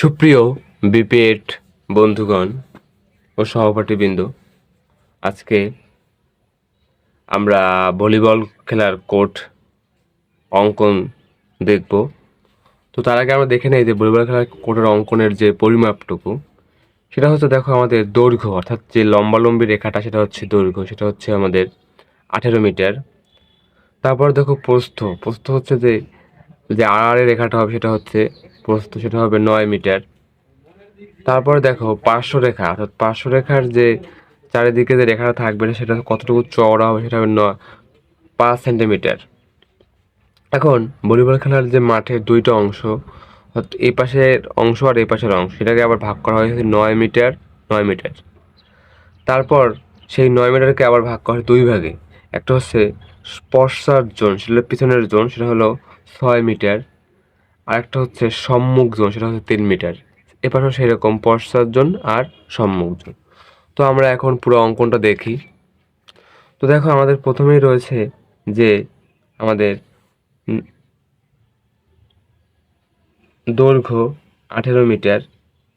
সুপ্রিয় বিপিএড বন্ধুগণ ও সহপাঠীবৃন্দ, আজকে আমরা ভলিবল খেলার কোর্ট অঙ্কন দেখব। তো তার আগে আমরা দেখে নেই যে ভলিবল খেলার কোর্টের অঙ্কনের যে পরিমাপটুকু, সেটা হচ্ছে দেখো আমাদের দৈর্ঘ্য, অর্থাৎ যে লম্বালম্বি রেখাটা, সেটা হচ্ছে দৈর্ঘ্য, সেটা হচ্ছে আমাদের আঠেরো মিটার। তারপর দেখো প্রস্থ প্রস্থ হচ্ছে যে যে আড়াআড়ি রেখাটা হবে, সেটা হচ্ছে প্রস্থ সেটা হবে নয় মিটার। তারপর দেখো, পার্শ্ব রেখা, অর্থাৎ পার্শ্ব রেখার যে চারিদিকে যে রেখাটা থাকবে সেটা কতটুকু চওড়া হবে সেটা হবে নয় পাঁচ সেন্টিমিটার। এখন ভলিবল খেলার যে মাঠের দুইটা অংশ, অর্থাৎ এই পাশের অংশ আর এই পাশের অংশ, সেটাকে আবার ভাগ করা হয়েছে নয় মিটার নয় মিটার। তারপর সেই নয় মিটারকে আবার ভাগ করা হয় দুই ভাগে। একটা হচ্ছে স্পর্শার জোন, সেটা পিছনের জোন, সেটা হলো ছয় মিটার। আর একটা হচ্ছে সম্মুখ জোন, সেটা হচ্ছে তিন মিটার। এপাশেও সেই রকম পশ্চাৎ জোন আর সম্মুখ জোন। তো আমরা এখন পুরো অঙ্কনটা দেখি। তো দেখো, আমাদের প্রথমেই রয়েছে যে আমাদের দৈর্ঘ্য আঠেরো মিটার।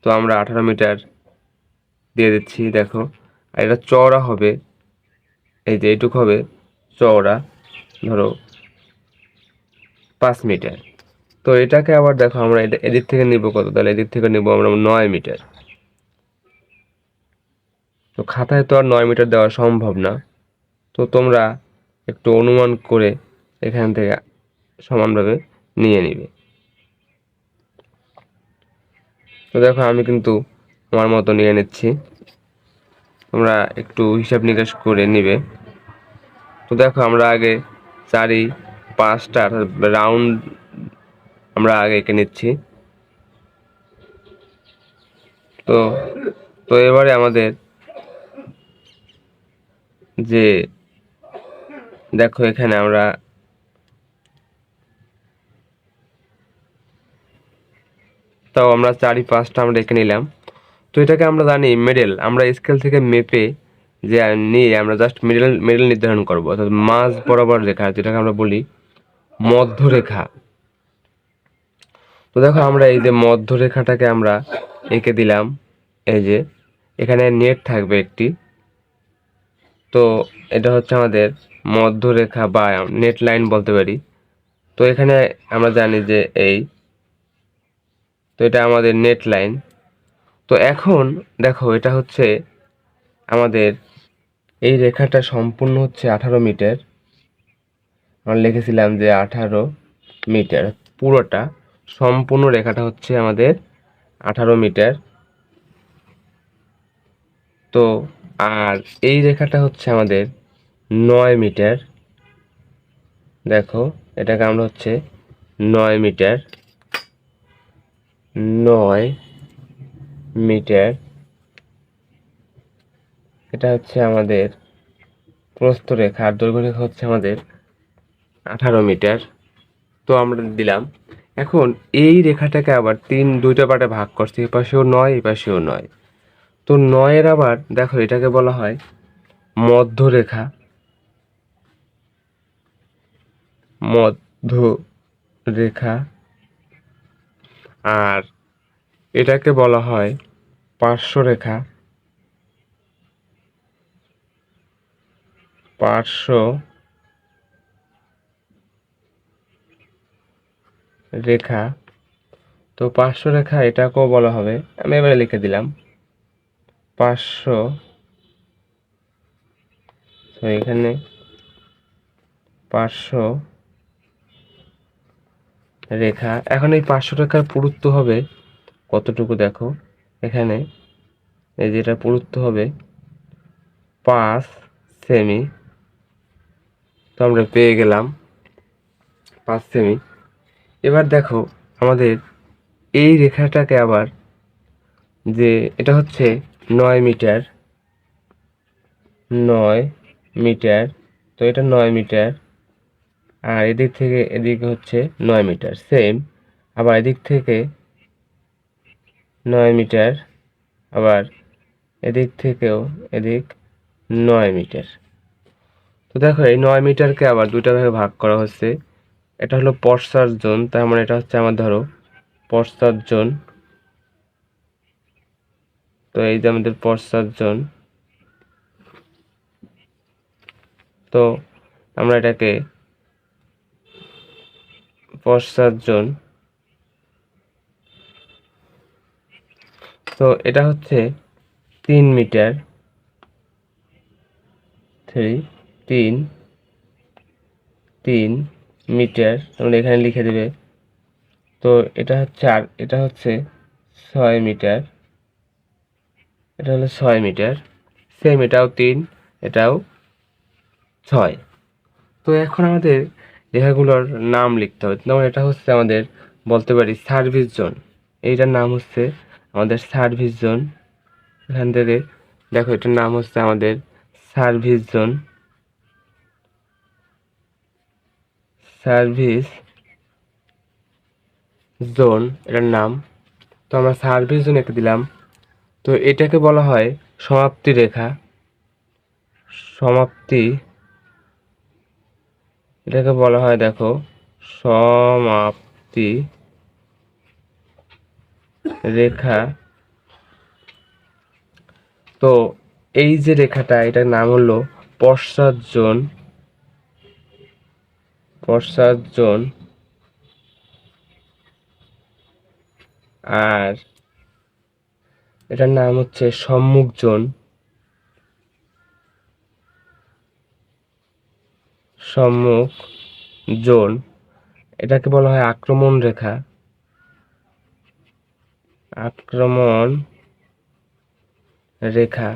তো আমরা আঠারো মিটার দিয়ে দিচ্ছি, দেখো। আর এটা চওড়া হবে, এই যে এইটুকু হবে চওড়া, ধরো পাঁচ মিটার। তো এটাকে আবার দেখো আমরা এটা এদিক থেকে নিব কত? তাহলে এদিক থেকে নিব আমরা নয় মিটার। তো খাতায় তো আর নয় মিটার দেওয়া সম্ভব না। তো তোমরা একটু অনুমান করে এখান থেকে সমানভাবে নিয়ে নিবে। তো দেখো আমি কিন্তু আমার মতো নিয়ে নিচ্ছি। তোমরা একটু হিসাব নিকাশ করে নিবে। তো দেখো আমরা আগে চারি, পাঁচটা রাউন্ড আমরা আগে এঁকে নিচ্ছি। তো তো এবারে আমাদের যে, দেখো এখানে আমরা তাও আমরা চারি পাঁচটা আমরা এঁকে নিলাম। তো এটাকে আমরা জানি মেডেল আমরা স্কেল থেকে মেপে যে নিয়ে আমরা জাস্ট মেডেল মেডেল নির্ধারণ করব। অর্থাৎ মাঝ বরাবর রেখা, যেটাকে আমরা বলি মধ্যরেখা। তো দেখো আমরা এই যে মধ্যরেখাটাকে আমরা এঁকে দিলাম, এই যে এখানে নেট থাকবে একটি। তো এটা হচ্ছে আমাদের মধ্যরেখা বা নেট লাইন বলতে পারি। তো এখানে আমরা জানি যে এই, তো এটা আমাদের নেট লাইন। তো এখন দেখো এটা হচ্ছে আমাদের এই রেখাটা সম্পূর্ণ হচ্ছে আঠারো মিটার। আমরা লিখেছিলাম যে আঠারো মিটার পুরোটা। সম্পূর্ণ রেখাটা হচ্ছে আমাদের আঠারো মিটার। তো আর এই রেখাটা হচ্ছে আমাদের নয় মিটার। দেখো, এটাকে আমরা হচ্ছে নয় মিটার নয় মিটার। এটা হচ্ছে আমাদের প্রস্থ রেখা, আর দৈর্ঘ্য রেখা হচ্ছে আমাদের আঠারো মিটার। তো আমরা দিলাম এখন এই রেখাটাকে আবার তিন, দুইটা পার্টে ভাগ করছে, এই পাশেও নয়, এই পাশেও নয়। তো নয়ের আবার, দেখো এটাকে বলা হয় মধ্যরেখা। মধ্য রেখা আর এটাকে বলা হয় পার্শ্বরেখা। পার্শ্ব রেখা। তো পার্শ্ব রেখা এটাকেও বলা হবে। আমি এবারে লিখে দিলাম। পার্শ্ব। তো এখানে পার্শ্ব রেখা। এখন এই পার্শ্ব রেখার পুরুত্ব হবে কতটুকু দেখো? এখানে এই যেটা পুরুত্ব হবে পাঁচ সেমি। তো আমরা পেয়ে গেলাম পাঁচ সেমি। এবার দেখো আমাদের এই রেখাটাকে আবার যে এটা হচ্ছে নয় মিটার নয় মিটার, তো এটা নয় মিটার আর এদিক থেকে এদিক হচ্ছে নয় মিটার সেম আবার এদিক থেকে নয় মিটার, আবার এদিক থেকেও এদিক নয় মিটার। তো দেখো এই নয় মিটারকে আবার দুটা ভাগে ভাগ করা হচ্ছে। এটা হলো পশ্চাৎ জোন, তার মানে এটা হচ্ছে আমার, ধরো, পশ্চাৎ জোন। তো এই যে আমাদের পশ্চাৎজন তো আমরা এটাকে পশ্চাৎজন তো এটা হচ্ছে তিন মিটার। থ্রি, তিন তিন মিটার তোমরা এখানে লিখে দেবে। তো এটা হচ্ছে আর, এটা হচ্ছে ছয় মিটার। এটা হলো ছয় মিটার। সেম এটাও তিন, এটাও ছয়। তো এখন আমাদের রেখাগুলোর নাম লিখতে হবে। যেমন এটা হচ্ছে আমাদের বলতে পারি সার্ভিস জোন। এইটার নাম হচ্ছে আমাদের সার্ভিস জোন। এখান থেকে দেখো এটার নাম হচ্ছে আমাদের সার্ভিস জোন। সার্ভিস জোন, এটার নাম। তো আমরা সার্ভিস জোন এঁকে দিলাম। তো এটাকে বলা হয় সমাপ্তি রেখা। সমাপ্তি এটাকে বলা হয়, দেখো, সমাপ্তি রেখা। তো এই যে রেখাটা, এটার নাম হলো পশ্চাৎ জোন। পশ্চাৎ জোন আর এটার নাম হচ্ছে সম্মুখ জোন। সম্মুখ জোন, এটাকে বলা হয় আক্রমণ রেখা। আক্রমণ রেখা।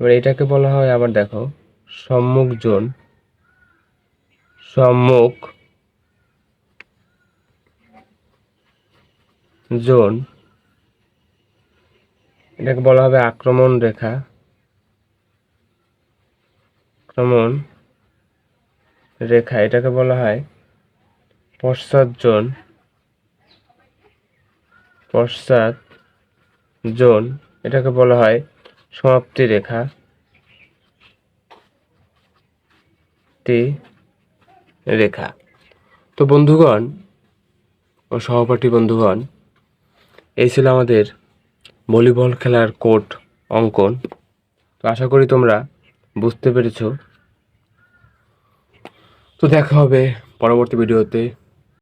এবার এটাকে বলা হয়, আবার দেখো, সম্মুখ জোন। সম্মুখ জোন, এটাকে বলা হবে আক্রমণ রেখা আক্রমণ রেখা, এটাকে বলা হয় পশ্চাৎ জোন পশ্চাৎ জোন, এটাকে বলা হয় সমাপ্তি রেখা টি রেখা। তো বন্ধুগণ, ও সহপাঠী বন্ধুগণ, এই ছিল আমাদের ভলিবল খেলার কোর্ট অঙ্কন। তো আশা করি তোমরা বুঝতে পেরেছ। তো দেখা হবে পরবর্তী ভিডিওতে।